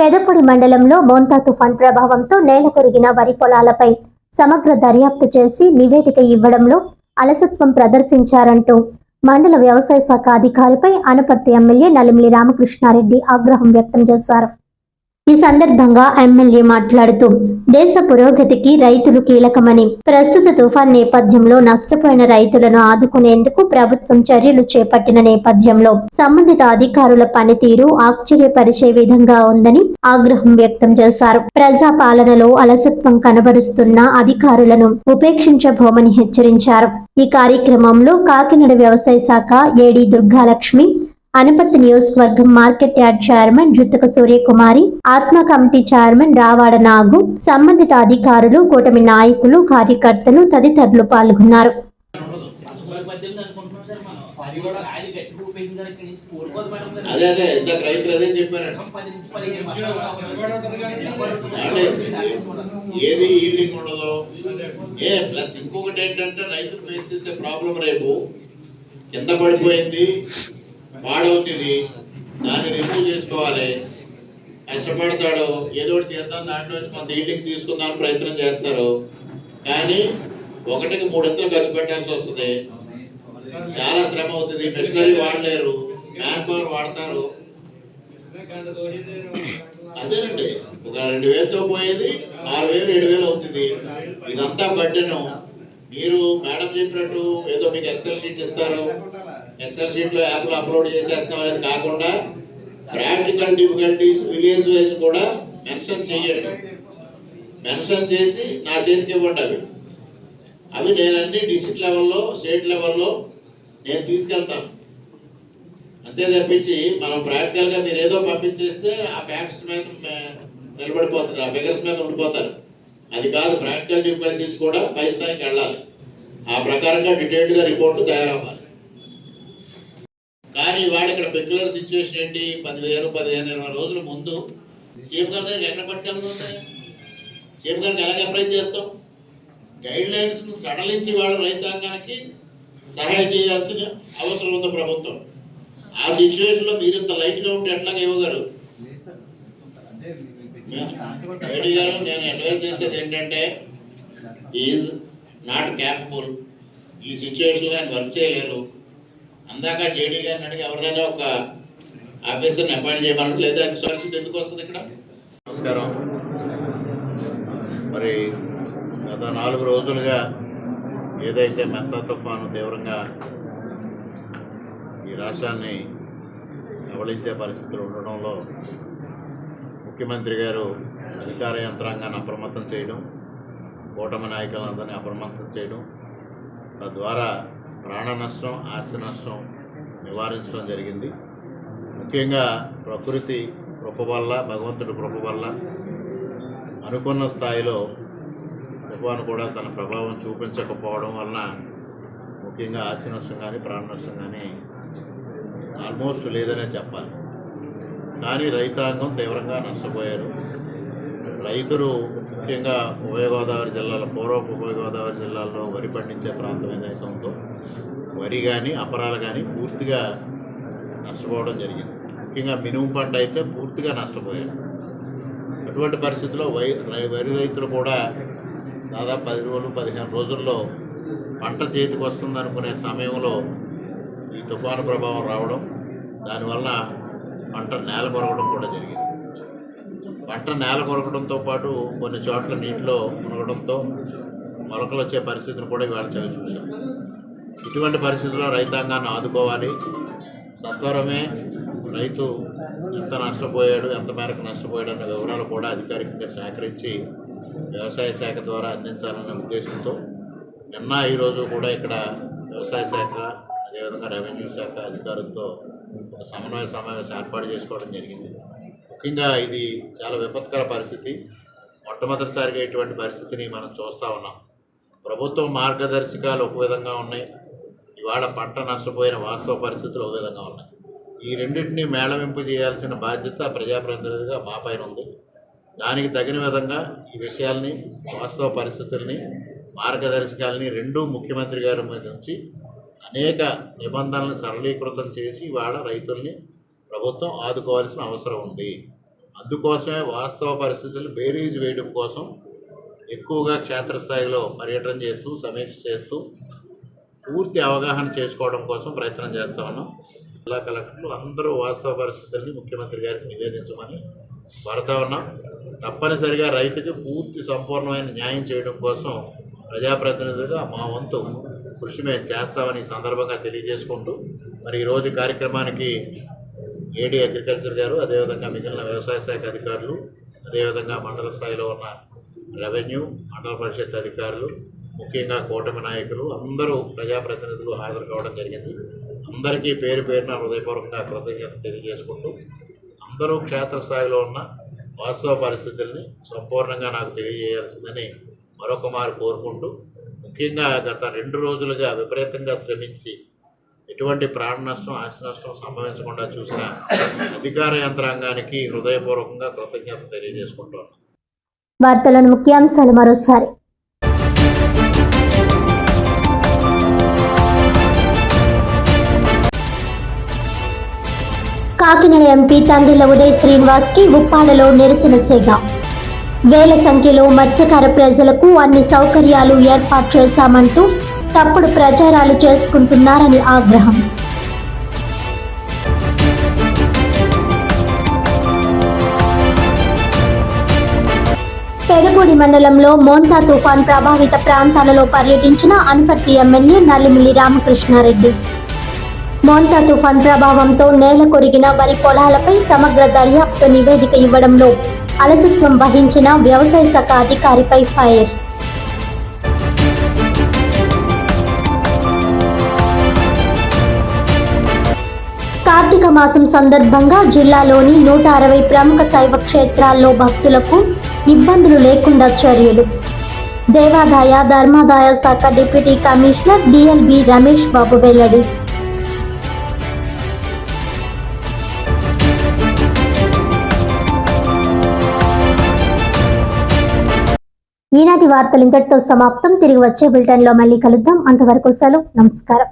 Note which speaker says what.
Speaker 1: పెదపొడి మండలంలో మోంతా తుఫాన్ ప్రభావంతో నేల కొరిగిన వరి పొలాలపై సమగ్ర దర్యాప్తు చేసి నివేదిక ఇవ్వడంలో అలసత్వం ప్రదర్శించారంటూ మండల వ్యవసాయ శాఖ అధికారిపై అనపర్తి ఎమ్మెల్యే నలిమిలి రామకృష్ణారెడ్డి ఆగ్రహం వ్యక్తం చేశారు. ఈ సందర్భంగా ఎమ్మెల్యే మాట్లాడుతూ దేశ పురోగతికి రైతులు కీలకమని ప్రస్తుత తుఫాన్ నేపథ్యంలో నష్టపోయిన రైతులను ఆదుకునేందుకు ప్రభుత్వం చర్యలు చేపట్టిన నేపథ్యంలో సంబంధిత అధికారుల పనితీరు ఆశ్చర్యపరిచే విధంగా ఉందని ఆగ్రహం వ్యక్తం చేశారు. ప్రజా పాలనలో అలసత్వం కనబరుస్తున్న అధికారులను ఉపేక్షించబోమని హెచ్చరించారు. ఈ కార్యక్రమంలో కాకినాడ వ్యవసాయ శాఖ ఏడీ దుర్గాలక్ష్మి అనపర్తి నియోజకవర్గం market yard chairman Juttaka Suryakumari ఆత్మ కమిటీ చైర్మన్ రావాడ నాగు సంబంధిత అధికారులు కూటమి నాయకులు కార్యకర్తలు తదితరులు పాల్గొన్నారు.
Speaker 2: అదే
Speaker 3: అదే ఇందాక రైతులు అదే చెప్పారండి. ఏది ఈల్డింగ్ ఉండదు. ఏ ప్లస్ ఇంకొకటి ఏంటంటే రైతులు ఫేస్ చేసే ప్రాబ్లం రేపు కింద పడిపోయింది. పాడవుతుంది దాన్ని రిమూవ్ చేసుకోవాలి. కష్టపడతాడు. ఏదో ఒకటి చేద్దాం దాంట్లో నుంచి కొంత ఈల్డింగ్ తీసుకుందాం ప్రయత్నం చేస్తారు. కానీ ఒకటికి మూడింతలు ఖర్చు పెట్టాల్సి వస్తుంది. చాలా శ్రమ అవుతుంది. మిషనరీ వాడలేరు. మ్యాన్ పవర్ వాడతారు. అదేనండి. ఒక రెండు వేలతో పోయేది ఆరు వేలు ఏడు వేలు అవుతుంది. ఇదంతా బడ్డెను. మీరు మేడం చెప్పినట్టు ఏదో మీకు ఎక్సెల్ షీట్ ఇస్తారు. ఎక్సెల్ షీట్లో అప్లోడ్ చేసేస్తాం అనేది కాకుండా ప్రాక్టికల్ డిఫికల్టీస్ విలేజ్ వైజ్ కూడా మెన్షన్ చేయండి. మెన్షన్ చేసి నా చేతికి ఇవ్వండి అవి. అవి నేను అన్ని డిస్ట్రిక్ట్ లెవెల్లో స్టేట్ లెవెల్లో నేను తీసుకెళ్తాను. అంతే తప్పించి మనం ప్రాక్టికల్గా మీరు ఏదో పంపించేస్తే ఆ ఫ్యాక్ట్స్ మీద నిలబడిపోతుంది ఆ ఫిగర్స్ మీద ఉండిపోతారు. అది కాదు ప్రాక్టికల్ డిఫికల్టీస్ కూడా పై స్థాయికి వెళ్ళాలి. ఆ ప్రకారంగా డీటెయిల్డ్గా రిపోర్ట్ తయారవ్వాలి. కానీ వాడు ఇక్కడ పెక్యులర్ సిచ్యువేషన్ ఏంటి? పదివేలు పదిహేను ఇరవై రోజుల ముందు సీఎం గారి దగ్గర ఎక్కడ పట్టుకెళ్తుంది సీఎం గారిని ఎలాగ అప్లై చేస్తాం? గైడ్ లైన్స్ను సడలించి వాళ్ళ రైతాంగానికి సహాయం చేయాల్సిన అవసరం ఉంది ప్రభుత్వం. ఆ సిచ్యువేషన్లో మీరు ఇంత లైట్గా ఉంటే ఎట్లాగా ఇవ్వగారు రెడ్డి గారు నేను అడ్వైజ్ చేసేది ఏంటంటే ఈజ్ నాట్ క్యాపబుల్ ఈ సిచ్యువేషన్లో ఆయన వర్క్ చేయలేరు. అందాక జేడీ గారిని అడిగి ఎవరైనా ఒక ఆఫీసర్ని అపాయింట్ చేయమని లేదా పరిస్థితి ఎందుకు వస్తుంది ఇక్కడ? నమస్కారం. మరి గత నాలుగు రోజులుగా ఏదైతే మెత్త తుఫాను తీవ్రంగా ఈ రాష్ట్రాన్ని అవలించే పరిస్థితులు ఉండడంలో ముఖ్యమంత్రి గారు అధికార యంత్రాంగాన్ని అప్రమత్తం చేయడం కూటమి నాయకులందరినీ అప్రమత్తం చేయడం తద్వారా ప్రాణ నష్టం ఆస్తి నష్టం నివారించడం జరిగింది. ముఖ్యంగా ప్రకృతి కృప వల్ల భగవంతుడి కృప వల్ల అనుకున్న స్థాయిలో తుఫాను కూడా తన ప్రభావం చూపించకపోవడం వలన ముఖ్యంగా ఆస్తి నష్టం కానీ ప్రాణ నష్టం కానీ ఆల్మోస్ట్ లేదనే చెప్పాలి. కానీ రైతాంగం తీవ్రంగా నష్టపోయారు. రైతులు ముఖ్యంగా ఉభయ గోదావరి జిల్లాలో పూర్వపు ఉభయ గోదావరి వరి పండించే ప్రాంతం ఏదైతే ఉందో వరి కానీ అపరాలు కానీ పూర్తిగా నష్టపోవడం జరిగింది. ముఖ్యంగా మినుము పంట అయితే పూర్తిగా నష్టపోయారు. అటువంటి పరిస్థితుల్లో వై రై- వరి రైతులు కూడా దాదాపు పది రోజులు పదిహేను రోజుల్లో పంట చేతికి వస్తుంది అనుకునే సమయంలో ఈ తుఫాను ప్రభావం రావడం దానివల్ల పంట నేల కొరగడం కూడా జరిగింది. పంట నేల కొరకడంతో పాటు కొన్ని చోట్ల నీటిలో మునగడంతో మొలకలు వచ్చే పరిస్థితిని కూడా ఇవాళ చవి చూసాం ఇటువంటి పరిస్థితుల్లో రైతాంగాన్ని ఆదుకోవాలి. సత్వరమే రైతు ఎంత నష్టపోయాడు ఎంత మేరకు నష్టపోయాడు అన్న వివరాలు కూడా అధికారికంగా సేకరించి వ్యవసాయ శాఖ ద్వారా అందించాలనే ఉద్దేశంతో నిన్న ఈరోజు కూడా ఇక్కడ వ్యవసాయ శాఖ అదేవిధంగా రెవెన్యూ శాఖ అధికారులతో ఒక సమన్వయ సమావేశం ఏర్పాటు చేసుకోవడం జరిగింది. ముఖ్యంగా ఇది చాలా విపత్కర పరిస్థితి. మొట్టమొదటిసారిగా ఇటువంటి పరిస్థితిని మనం చూస్తూ ఉన్నాం. ప్రభుత్వం మార్గదర్శకాలు ఒక విధంగా ఉన్నాయి. ఇవాళ పంట నష్టపోయిన వాస్తవ పరిస్థితులు ఒక విధంగా ఉన్నాయి. ఈ రెండింటినీ మేళవింపు చేయాల్సిన బాధ్యత ప్రజాప్రతినిధులుగా మా పైన ఉంది. దానికి తగిన విధంగా ఈ విషయాల్ని వాస్తవ పరిస్థితుల్ని మార్గదర్శకాలని రెండూ ముఖ్యమంత్రి గారి మీద ఉంచి అనేక నిబంధనలను సరళీకృతం చేసి ఇవాళ రైతుల్ని ప్రభుత్వం ఆదుకోవాల్సిన అవసరం ఉంది. అందుకోసమే వాస్తవ పరిస్థితులు బేరీజ్ వేయడం కోసం ఎక్కువగా క్షేత్రస్థాయిలో పర్యటన చేస్తూ సమీక్ష చేస్తూ పూర్తి అవగాహన చేసుకోవడం కోసం ప్రయత్నం చేస్తా ఉన్నాం. జిల్లా కలెక్టర్లు అందరూ వాస్తవ పరిస్థితుల్ని ముఖ్యమంత్రి గారికి నివేదించమని కోరుతా ఉన్నాం. తప్పనిసరిగా రైతుకి పూర్తి సంపూర్ణమైన న్యాయం చేయడం కోసం ప్రజాప్రతినిధులుగా మా వంతు కృషి మేము చేస్తామని ఈ సందర్భంగా తెలియజేసుకుంటూ మరి ఈరోజు కార్యక్రమానికి ఏడీ అగ్రికల్చర్ గారు అదేవిధంగా మిగిలిన వ్యవసాయ శాఖ అధికారులు అదేవిధంగా మండల స్థాయిలో ఉన్న రెవెన్యూ మండల పరిషత్ అధికారులు ముఖ్యంగా కూటమి నాయకులు అందరూ ప్రజాప్రతినిధులు హాజరు కావడం జరిగింది. అందరికీ పేరు పేరున హృదయపూర్వకంగా కృతజ్ఞత తెలియజేసుకుంటూ అందరూ క్షేత్రస్థాయిలో ఉన్న వాస్తవ పరిస్థితుల్ని సంపూర్ణంగా నాకు తెలియజేయాల్సిందని మరొకమారు కోరుకుంటూ ముఖ్యంగా గత రెండు రోజులుగా విపరీతంగా శ్రమించి ఎటువంటి ప్రాణ నష్టం ఆస్తి నష్టం సంభవించకుండా చూసిన అధికార యంత్రాంగానికి హృదయపూర్వకంగా కృతజ్ఞత తెలియజేసుకుంటున్నాను.
Speaker 1: వార్తలను ముఖ్యాంశాలు మరోసారి. కాకినాడ ఎంపీ తండ్రిల ఉదయ్ శ్రీనివాస్కి ఉప్పాడలో నిరసన సేగ వేల సంఖ్యలో మత్స్యకార ప్రజలకు అన్ని సౌకర్యాలు ఏర్పాటు చేశామంటూ తప్పుడు ప్రచారాలు చేసుకుంటున్నారని ఆగ్రహం. పెదపూడి మండలంలో మోంతా తుఫాన్ ప్రభావిత ప్రాంతాలలో పర్యటించిన అనపర్తి ఎమ్మెల్యే నల్లిమిల్లి రామకృష్ణారెడ్డి. మోంతా తుఫాన్ ప్రభావంతో నేల కొరిగిన వరి పొలాలపై సమగ్ర దర్యాప్తు నివేదిక ఇవ్వడంలో అలసత్వం వహించిన వ్యవసాయ శాఖ అధికారిపై ఫైర్. కార్తీక మాసం సందర్భంగా జిల్లాలోని నూట అరవై ప్రముఖ శైవ క్షేత్రాల్లో భక్తులకు ఇబ్బందులు లేకుండా చర్యలు. దేవాదాయ ధర్మాదాయ శాఖ deputy commissioner DLB Ramesh Babu వెల్లడి. ఈనాటి వార్తలు ఇంతటితో సమాప్తం. తిరిగి వచ్చే బులెటిన్లో మళ్ళీ కలుద్దాం. అంతవరకు సెలవు. నమస్కారం.